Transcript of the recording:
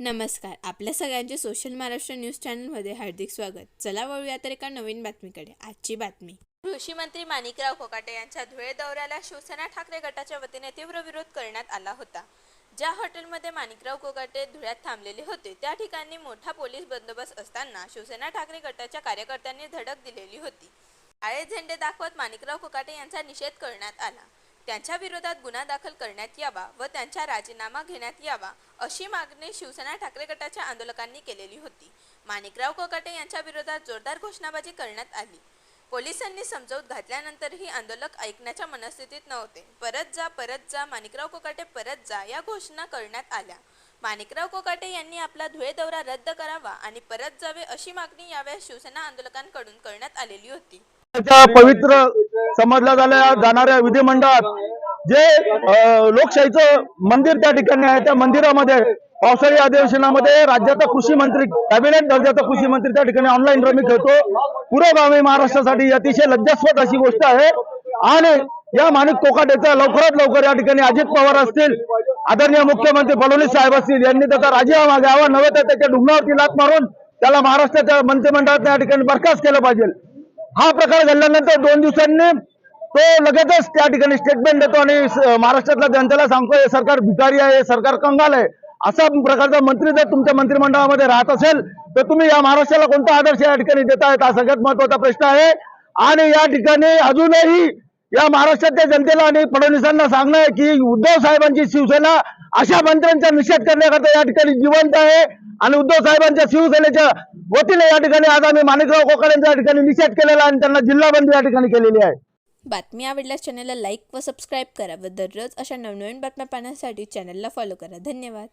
नमस्कार. आपल्या सगळ्यांचे सोशल महाराष्ट्र न्यूज चॅनलमध्ये हार्दिक स्वागत. चला वळूया तर एका नवीन बातमीकडे. आजची बातमी. कृषी मंत्री माणिकराव कोकाटे यांच्या धुळे दौऱ्याला शिवसेना ठाकरे गटाच्या वतीने तीव्र विरोध करण्यात आला होता. ज्या हॉटेलमध्ये माणिकराव कोकाटे धुळ्यात थांबलेले होते त्या ठिकाणी मोठा पोलीस बंदोबस्त असताना शिवसेना ठाकरे गटाच्या कार्यकर्त्यांनी धडक दिलेली होती. काळे झेंडे दाखवत माणिकराव कोकाटे यांचा निषेध करण्यात आला. त्यांच्या विरोधात गुन्हा दाखल करण्यात यावा व त्यांचा राजीनामा घेण्यात यावा अशी मागणी शिवसेना ठाकरे गटाच्या आंदोलकांनी केलेली होती. माणिकराव कोकाटे यांच्या विरोधात जोरदार घोषणाबाजी करण्यात आली. पोलिसांनी समजावूत घातल्यानंतरही आंदोलक ऐकण्याच्या मनस्थितीत नव्हते. परत जा परत जा माणिकराव कोकाटे परत जा या घोषणा करण्यात आल्या. माणिकराव कोकाटे यांनी आपला धुळे दौरा रद्द करावा आणि परत जावे अशी मागणी यावेळेस शिवसेना आंदोलकांकडून करण्यात आलेली होती. पवित्र समजल्या जाल्या जाणाऱ्या विधिमंडळात जे लोकशाहीचं मंदिर त्या ठिकाणी आहे त्या मंदिरामध्ये पावसाळी अधिवेशनामध्ये राज्याचा कृषी मंत्री कॅबिनेट दर्जाचा कृषी मंत्री त्या ठिकाणी ऑनलाईन रमी खेळतो. पुरोगामी महाराष्ट्रासाठी अतिशय लज्जास्पद अशी गोष्ट आहे. आणि या माणिक कोकाटेचा लवकरात लवकर या ठिकाणी अजित पवार असतील आदरणीय मुख्यमंत्री फडणवीस साहेब असतील यांनी त्याचा राजीनामा घ्यावा. नव्हे तर त्याच्या डुंगणावरती लात मारून त्याला महाराष्ट्राच्या मंत्रिमंडळात या ठिकाणी बरखास्त केलं पाहिजे. हा प्रकार घडल्यानंतर दोन दिवसांनी तो लगेचच त्या ठिकाणी स्टेटमेंट देतो आणि महाराष्ट्रातल्या जनतेला सांगतो हे सरकार भिकारी आहे हे सरकार कंगाल आहे. असा प्रकारचा मंत्री जर तुमच्या मंत्रिमंडळामध्ये राहत असेल तर तुम्ही या महाराष्ट्राला कोणता आदर्श या ठिकाणी देतायत हा सगळ्यात महत्त्वाचा प्रश्न आहे. आणि या ठिकाणी अजूनही या महाराष्ट्रातल्या जनतेला आणि फडणवीसांना सांगणं आहे की उद्धव साहेबांची शिवसेना अशा मंत्र्यांचा निषेध करण्याकरता या ठिकाणी जिवंत आहे. आणि उद्धव साहेबांच्या शिवसेनेच्या वतीने या ठिकाणी आज आम्ही माणिकराव कोकाड्यांचा ठिकाणी निषेध केलेला आणि त्यांना जिल्हाबंदी या ठिकाणी केलेली आहे. बातमी आवडल्यास चॅनलला लाईक व सबस्क्राईब करा व दररोज अशा नवनवीन बातम्या पाहण्यासाठी चॅनलला फॉलो करा. धन्यवाद.